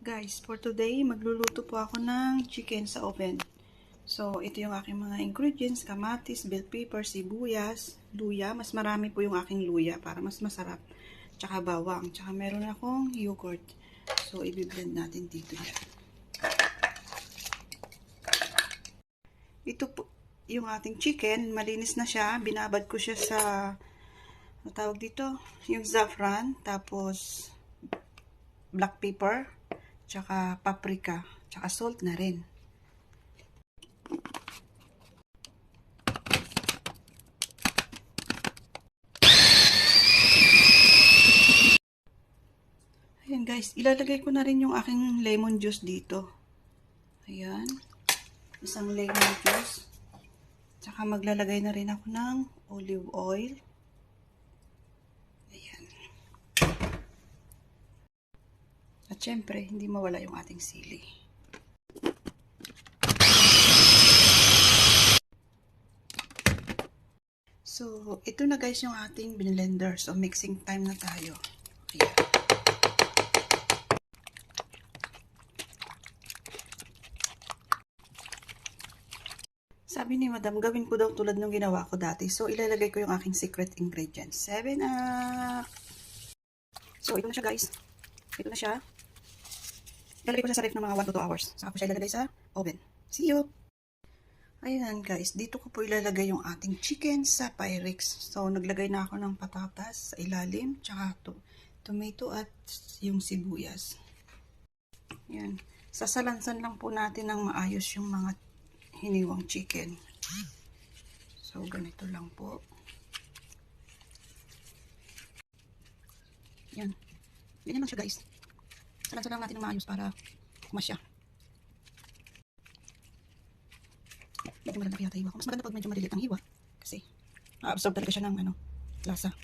Guys, for today, magluluto po ako ng chicken sa oven. So, ito yung aking mga ingredients, kamatis, bell pepper, sibuyas, luya. Mas marami po yung aking luya para mas masarap. Tsaka bawang. Tsaka meron akong yogurt. So, i-blend natin dito yan. Ito po yung ating chicken. Malinis na siya. Binabad ko siya sa, ano tawag dito? Yung saffron. Tapos, black pepper tsaka paprika, tsaka salt na rin. Ayan guys, ilalagay ko na rin yung aking lemon juice dito. Ayan. Isang lemon juice. Tsaka maglalagay na rin ako ng olive oil. At syempre, hindi mawala yung ating sili. So, ito na guys yung ating blender. So, mixing time na tayo. Ayan. Sabi ni madam, gawin ko daw tulad ng ginawa ko dati. So, ilalagay ko yung aking secret ingredients. 7 up! So, ito na siya guys. Ito na siya. Ilalagay ko siya sa ref ng mga 1 to 2 hours. Saka ko siya ilalagay sa oven. See you! Ayan guys, dito ko po ilalagay yung ating chicken sa Pyrex. So, naglagay na ako ng patatas sa ilalim, tsaka to, tomato at yung sibuyas. Ayan. Sasalansan lang po natin ng maayos yung mga hiniwang chicken. So, ganito lang po. Yan. Ganyan lang siya guys. Salansan lang natin ng maayos para kumasya. Medyo maganda kaya hiwa ko. Mas maganda pag medyo maliliit ang hiwa. Kasi, na-absorb talaga siya ng ano, lasa.